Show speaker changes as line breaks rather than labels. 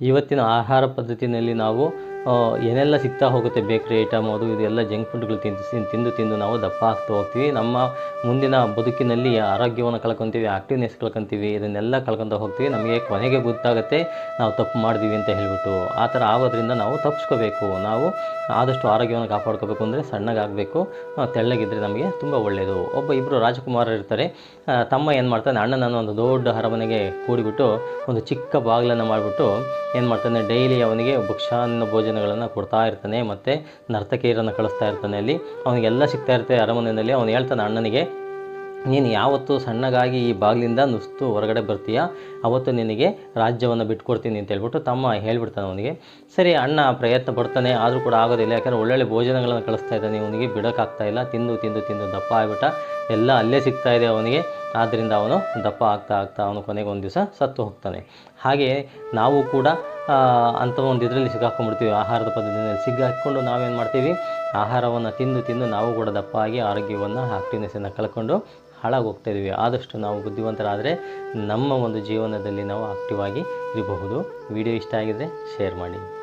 ಇವತ್ತಿನ ಆಹಾರ ಪದ್ಧತಿಯಲ್ಲಿ ನಾವು ಏನೆಲ್ಲ ಸಿಗ್ತಾ ಹೋಗುತ್ತೆ ಬೇಕ್ರಿ ಐಟಮ್, ಅದು ಇದು ಎಲ್ಲ ಜಂಕ್ ಫುಡ್ಗಳು ತಿಂದು, ತಿಂದು- ತಿಂದು ನಾವು ದಪ್ಪ ಆಗ್ತಾ ಹೋಗ್ತೀವಿ. ನಮ್ಮ ಮುಂದಿನ ಬದುಕಿನಲ್ಲಿ ಆರೋಗ್ಯವನ್ನು ಕಳ್ಕೊತೀವಿ ಆ್ಯಕ್ಟಿವ್ನೆಸ್ ಕಳ್ಕೊತೀವಿ, ಇದನ್ನೆಲ್ಲ ಕಳ್ಕೊತ ಹೋಗ್ತೀವಿ. ನಮಗೆ ಕೊನೆಗೆ ಗೊತ್ತಾಗುತ್ತೆ ನಾವು ತಪ್ಪು ಮಾಡಿದ್ವಿ ಅಂತ ಹೇಳಿಬಿಟ್ಟು. ಆ ಥರ ಆಗೋದ್ರಿಂದ ನಾವು ತಪ್ಪಿಸ್ಕೋಬೇಕು ನಾವು ಆದಷ್ಟು ಆರೋಗ್ಯವನ್ನು ಕಾಪಾಡ್ಕೋಬೇಕು ಅಂದರೆ ಸಣ್ಣಗಾಗಬೇಕು. ತೆಳ್ಳಗಿದ್ದರೆ ನಮಗೆ ತುಂಬ ಒಳ್ಳೆಯದು ಒಬ್ಬ ಇಬ್ಬರು ರಾಜಕುಮಾರ ಇರ್ತಾರೆ. ತಮ್ಮ ಏನು ಮಾಡ್ತಾನೆ, ಅಣ್ಣನನ್ನು ಒಂದು ದೊಡ್ಡ ಅರಮನೆಗೆ ಕೂಡಿಬಿಟ್ಟು, ಒಂದು ಚಿಕ್ಕ ಬಾಗಿಲನ್ನು ಮಾಡಿಬಿಟ್ಟು ಏನು ಮಾಡ್ತಾನೆ, ಡೈಲಿ ಅವನಿಗೆ ಭಕ್ಷಾನ್ನ ಭೋಜನಗಳನ್ನು ಕೊಡ್ತಾ ಇರ್ತಾನೆ ಮತ್ತು ನರ್ತಕಿಯರನ್ನು ಕಳಿಸ್ತಾ ಇರ್ತಾನೆ ಅಲ್ಲಿ. ಅವನಿಗೆಲ್ಲ ಸಿಗ್ತಾ ಇರ್ತದೆ ಅರಮನೆಯಲ್ಲಿ. ಅವನು ಹೇಳ್ತಾನೆ, ಅಣ್ಣನಿಗೆ, ನೀನು ಯಾವತ್ತು ಸಣ್ಣಗಾಗಿ ಈ ಬಾಗಿಲಿಂದ ನುಸ್ತು ಹೊರಗಡೆ ಬರ್ತೀಯ? ಅವತ್ತು ನಿನಗೆ ರಾಜ್ಯವನ್ನು ಬಿಟ್ಕೊಡ್ತೀನಿ ಅಂತ ಹೇಳ್ಬಿಟ್ಟು ತಮ್ಮ ಹೇಳ್ಬಿಡ್ತಾನೆ ಅವನಿಗೆ. ಸರಿ, ಅಣ್ಣ ಪ್ರಯತ್ನ ಪಡ್ತಾನೆ, ಆದರೂ ಕೂಡ ಆಗೋದಿಲ್ಲ. ಯಾಕಂದರೆ ಒಳ್ಳೊಳ್ಳೆ ಭೋಜನಗಳನ್ನು ಕಳಿಸ್ತಾ ಇದ್ದಾನೆ. ಇವನಿಗೆ ಬಿಡೋಕ್ಕಾಗ್ತಾ ಇಲ್ಲ. ತಿಂದು ತಿಂದು ತಿಂದು ದಪ್ಪ ಆಗಿಬಿಟ್ಟ. ಎಲ್ಲ ಅಲ್ಲೇ ಸಿಗ್ತಾ ಇದೆ ಅವನಿಗೆ. ಆದ್ದರಿಂದ ಅವನು ದಪ್ಪ ಆಗ್ತಾ ಆಗ್ತಾ ಅವನು ಕೊನೆಗೆ ಒಂದು ದಿವಸ ಸತ್ತು ಹೋಗ್ತಾನೆ. ಹಾಗೆ ನಾವು ಕೂಡ ಅಂಥ ಒಂದು ಇದರಲ್ಲಿ ಸಿಗಾಕೊಂಡ್ಬಿಡ್ತೀವಿ. ಆಹಾರದ ಪದ್ಧತಿಯಲ್ಲಿ ಸಿಕ್ಕಾಕೊಂಡು ನಾವೇನು ಮಾಡ್ತೀವಿ? ಆಹಾರವನ್ನು ತಿಂದು ತಿಂದು ನಾವು ಕೂಡ ದಪ್ಪ ಆಗಿ ಆರೋಗ್ಯವನ್ನು ಆಕ್ಟಿವ್ನೆಸ್ಸನ್ನು ಕಳ್ಕೊಂಡು ಹಾಳಾಗಿ ಹೋಗ್ತಾ ಇದೀವಿ ಆದಷ್ಟು ನಾವು ಬುದ್ಧಿವಂತರಾದರೆ ನಮ್ಮ ಒಂದು ಜೀವನದಲ್ಲಿ ನಾವು ಆಕ್ಟಿವ್ ಆಗಿ ಇರಬಹುದು. ವಿಡಿಯೋ ಇಷ್ಟ ಆಗಿದರೆ ಶೇರ್ ಮಾಡಿ.